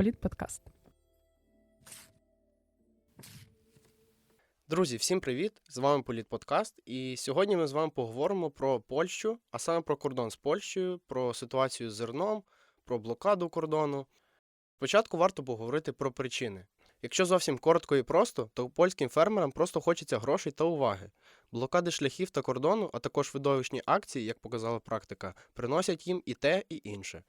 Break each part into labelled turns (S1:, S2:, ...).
S1: Політподкаст.
S2: Друзі, всім привіт! З вами Політподкаст. І сьогодні ми з вами поговоримо про Польщу, а саме про кордон з Польщею, про ситуацію з зерном, про блокаду кордону. Спочатку варто поговорити про причини. Якщо зовсім коротко і просто, то польським фермерам просто хочеться грошей та уваги. Блокади шляхів та кордону, а також видовищні акції, як показала практика, приносять їм і те, і інше.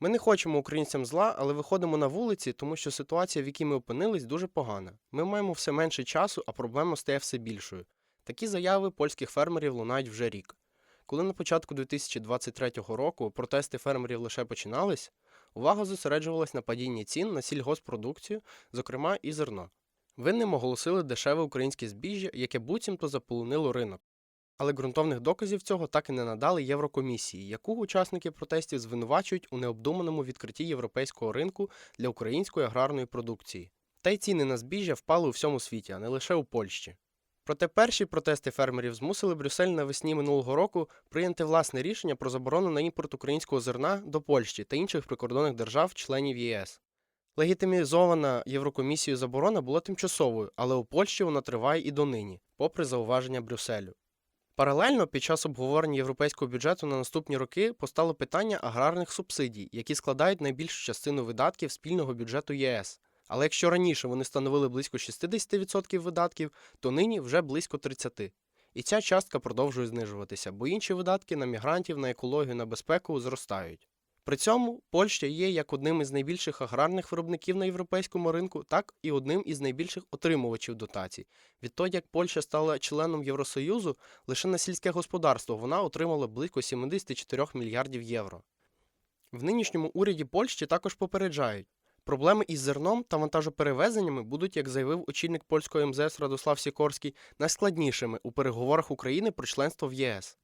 S2: Ми не хочемо українцям зла, але виходимо на вулиці, тому що ситуація, в якій ми опинились, дуже погана. Ми маємо все менше часу, а проблема стає все більшою. Такі заяви польських фермерів лунають вже рік. Коли на початку 2023 року протести фермерів лише починались, увага зосереджувалась на падінні цін на сільгоспродукцію, зокрема і зерно. Винним оголосили дешеве українське збіжжя, яке буцімто заполонило ринок. Але ґрунтовних доказів цього так і не надали Єврокомісії, яку учасники протестів звинувачують у необдуманому відкритті європейського ринку для української аграрної продукції. Та й ціни на збіжжя впали у всьому світі, а не лише у Польщі. Проте перші протести фермерів змусили Брюссель навесні минулого року прийняти власне рішення про заборону на імпорт українського зерна до Польщі та інших прикордонних держав-членів ЄС. Легітимізована Єврокомісією заборона була тимчасовою, але у Польщі вона триває і донині, попри зауваження Брюсселю. Паралельно під час обговорення європейського бюджету на наступні роки постало питання аграрних субсидій, які складають найбільшу частину видатків спільного бюджету ЄС. Але якщо раніше вони становили близько 60% видатків, то нині вже близько 30%. І ця частка продовжує знижуватися, бо інші видатки на мігрантів, на екологію, на безпеку зростають. При цьому Польща є як одним із найбільших аграрних виробників на європейському ринку, так і одним із найбільших отримувачів дотацій. Відтоді як Польща стала членом Євросоюзу, лише на сільське господарство вона отримала близько 74 мільярдів євро. В нинішньому уряді Польщі також попереджають, проблеми із зерном та вантажоперевезеннями будуть, як заявив очільник польського МЗС Радослав Сікорський, найскладнішими у переговорах України про членство в ЄС.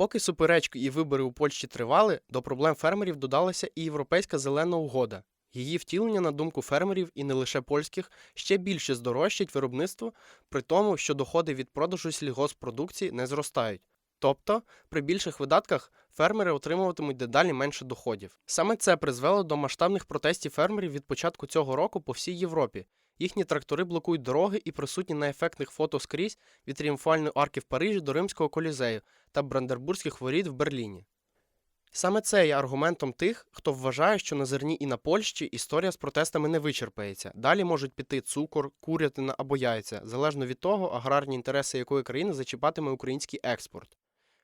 S2: Поки суперечки і вибори у Польщі тривали, до проблем фермерів додалася і Європейська зелена угода. Її втілення, на думку фермерів, і не лише польських, ще більше здорожчать виробництво, при тому, що доходи від продажу сільгоспродукції не зростають. Тобто, при більших видатках фермери отримуватимуть дедалі менше доходів. Саме це призвело до масштабних протестів фермерів від початку цього року по всій Європі. Їхні трактори блокують дороги і присутні на ефектних фото скрізь від тріумфальної арки в Парижі до Римського колізею та Брандербурзьких воріт в Берліні. Саме це є аргументом тих, хто вважає, що на зерні і на Польщі історія з протестами не вичерпається. Далі можуть піти цукор, курятина або яйця, залежно від того, аграрні інтереси якої країни зачіпатиме український експорт.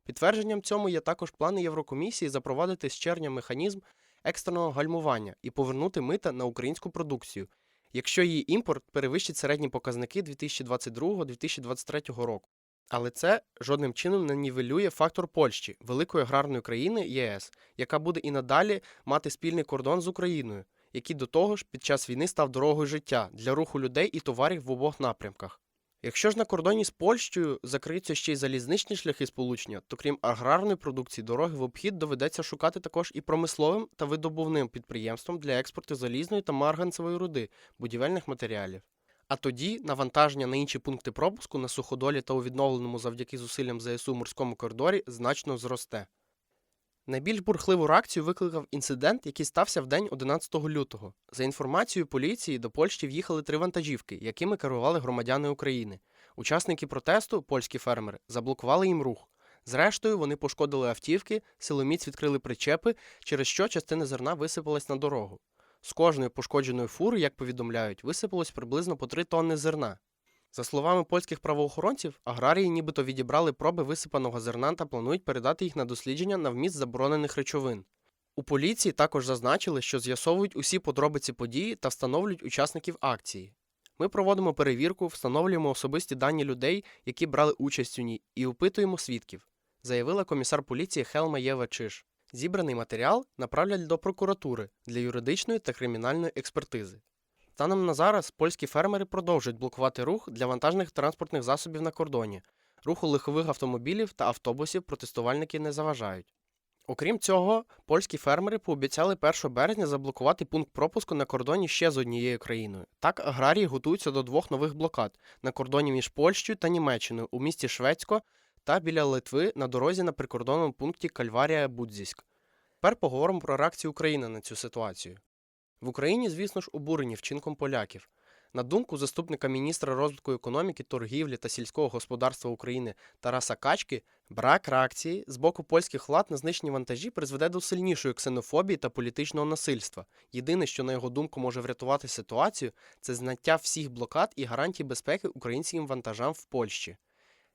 S2: Підтвердженням цьому є також плани Єврокомісії запровадити з червня механізм екстреного гальмування і повернути мита на українську продукцію, якщо її імпорт перевищить середні показники 2022-2023 року. Але це жодним чином не нівелює фактор Польщі, великої аграрної країни ЄС, яка буде і надалі мати спільний кордон з Україною, який до того ж під час війни став дорогою життя для руху людей і товарів в обох напрямках. Якщо ж на кордоні з Польщею закриються ще й залізничні шляхи сполучення, то крім аграрної продукції, дороги в обхід доведеться шукати також і промисловим та видобувним підприємствам для експорту залізної та марганцевої руди, будівельних матеріалів. А тоді навантаження на інші пункти пропуску на суходолі та у відновленому завдяки зусиллям ЗСУ морському коридорі значно зросте. Найбільш бурхливу реакцію викликав інцидент, який стався в день 11 лютого. За інформацією поліції, до Польщі в'їхали три вантажівки, якими керували громадяни України. Учасники протесту, польські фермери, заблокували їм рух. Зрештою, вони пошкодили автівки, силоміць відкрили причепи, через що частина зерна висипалась на дорогу. З кожної пошкодженої фури, як повідомляють, висипалось приблизно по 3 тонни зерна. За словами польських правоохоронців, аграрії нібито відібрали проби висипаного зерна та планують передати їх на дослідження на вміст заборонених речовин. У поліції також зазначили, що з'ясовують усі подробиці події та встановлюють учасників акції. Ми проводимо перевірку, встановлюємо особисті дані людей, які брали участь у ній, і опитуємо свідків, заявила комісар поліції Хелма Єва Чиш. Зібраний матеріал направлять до прокуратури для юридичної та кримінальної експертизи. Станом на зараз польські фермери продовжують блокувати рух для вантажних транспортних засобів на кордоні. Руху легкових автомобілів та автобусів протестувальники не заважають. Окрім цього, польські фермери пообіцяли 1 березня заблокувати пункт пропуску на кордоні ще з однією країною. Так, аграрії готуються до двох нових блокад на кордоні між Польщею та Німеччиною у місті Швецько та біля Литви на дорозі на прикордонному пункті Кальварія Будзіськ. Тепер поговоримо про реакцію України на цю ситуацію. В Україні, звісно ж, обурені вчинком поляків. На думку заступника міністра розвитку економіки, торгівлі та сільського господарства України Тараса Качки, брак реакції з боку польських влад на знищені вантажі призведе до сильнішої ксенофобії та політичного насильства. Єдине, що на його думку може врятувати ситуацію, це знаття всіх блокад і гарантій безпеки українським вантажам в Польщі.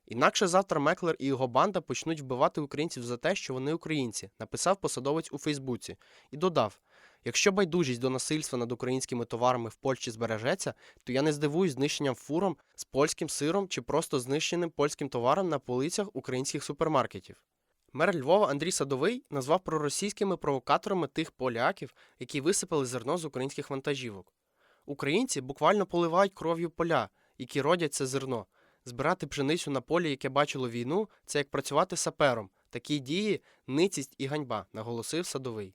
S2: Інакше завтра Меклер і його банда почнуть вбивати українців за те, що вони українці, написав посадовець у Фейсбуці, і додав: якщо байдужість до насильства над українськими товарами в Польщі збережеться, то я не здивуюсь знищенням фуром з польським сиром чи просто знищеним польським товаром на полицях українських супермаркетів. Мер Львова Андрій Садовий назвав проросійськими провокаторами тих поляків, які висипали зерно з українських вантажівок. Українці буквально поливають кров'ю поля, які родять це зерно. Збирати пшеницю на полі, яке бачило війну, це як працювати сапером. Такі дії ницість і ганьба, наголосив садовий.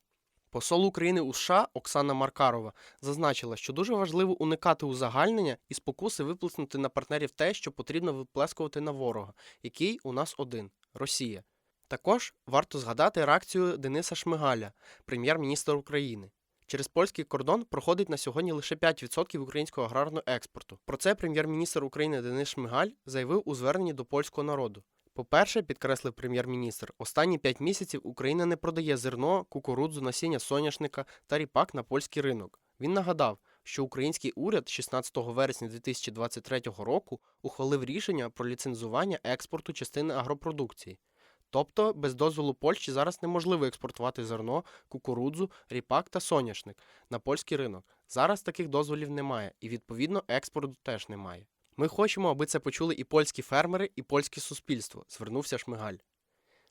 S2: Посол України у США Оксана Маркарова зазначила, що дуже важливо уникати узагальнення і спокуси виплеснути на партнерів те, що потрібно виплескувати на ворога, який у нас один Росія. Також варто згадати реакцію Дениса Шмигаля, прем'єр-міністра України. Через польський кордон проходить на сьогодні лише 5% українського аграрного експорту. Про це прем'єр-міністр України Денис Шмигаль заявив у зверненні до польського народу. По-перше, підкреслив прем'єр-міністр, останні 5 місяців Україна не продає зерно, кукурудзу, насіння соняшника та ріпак на польський ринок. Він нагадав, що український уряд 16 вересня 2023 року ухвалив рішення про ліцензування експорту частини агропродукції. Тобто, без дозволу Польщі зараз неможливо експортувати зерно, кукурудзу, ріпак та соняшник на польський ринок. Зараз таких дозволів немає, і відповідно експорту теж немає. Ми хочемо, аби це почули і польські фермери, і польське суспільство, звернувся Шмигаль.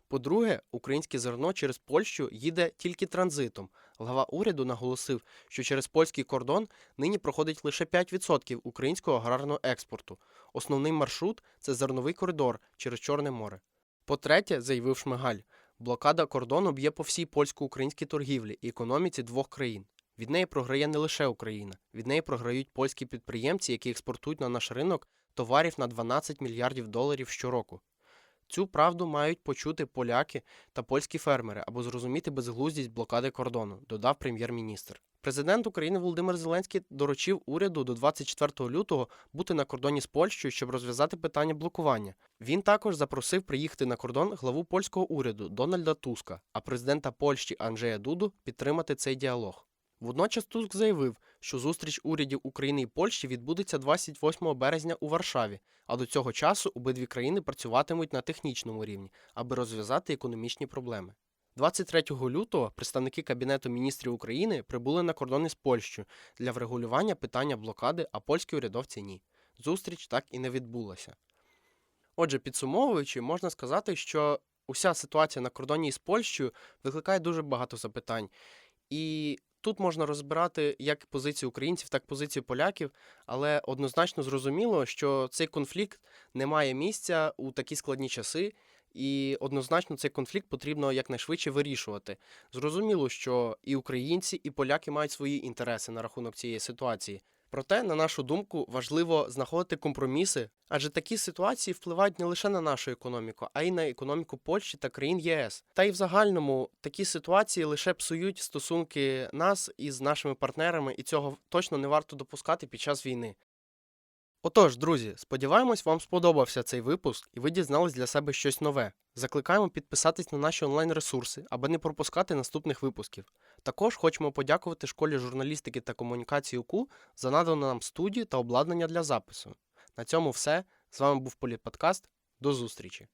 S2: По-друге, українське зерно через Польщу їде тільки транзитом. Глава уряду наголосив, що через польський кордон нині проходить лише 5% українського аграрного експорту. Основний маршрут це зерновий коридор через Чорне море. По-третє, заявив Шмигаль, блокада кордону б'є по всій польсько-українській торгівлі і економіці двох країн. Від неї програє не лише Україна, від неї програють польські підприємці, які експортують на наш ринок товарів на 12 мільярдів доларів щороку. Цю правду мають почути поляки та польські фермери або зрозуміти безглуздість блокади кордону, додав прем'єр-міністр. Президент України Володимир Зеленський доручив уряду до 24 лютого бути на кордоні з Польщею, щоб розв'язати питання блокування. Він також запросив приїхати на кордон главу польського уряду Дональда Туска, а президента Польщі Анджея Дуду підтримати цей діалог. Водночас Туск заявив, що зустріч урядів України і Польщі відбудеться 28 березня у Варшаві, а до цього часу обидві країни працюватимуть на технічному рівні, аби розв'язати економічні проблеми. 23 лютого представники Кабінету міністрів України прибули на кордони з Польщею для врегулювання питання блокади, а польські урядовці ні. Зустріч так і не відбулася. Отже, підсумовуючи, можна сказати, що уся ситуація на кордоні з Польщею викликає дуже багато запитань. І тут можна розбирати як позицію українців, так і позицію поляків, але однозначно зрозуміло, що цей конфлікт не має місця у такі складні часи, і однозначно цей конфлікт потрібно якнайшвидше вирішувати. Зрозуміло, що і українці, і поляки мають свої інтереси на рахунок цієї ситуації. Проте, на нашу думку, важливо знаходити компроміси, адже такі ситуації впливають не лише на нашу економіку, а й на економіку Польщі та країн ЄС. Та й в загальному такі ситуації лише псують стосунки нас із нашими партнерами, і цього точно не варто допускати під час війни. Отож, друзі, сподіваємось, вам сподобався цей випуск і ви дізнались для себе щось нове. Закликаємо підписатись на наші онлайн-ресурси, аби не пропускати наступних випусків. Також хочемо подякувати школі журналістики та комунікації УКУ за надану нам студію та обладнання для запису. На цьому все. З вами був Політподкаст. До зустрічі!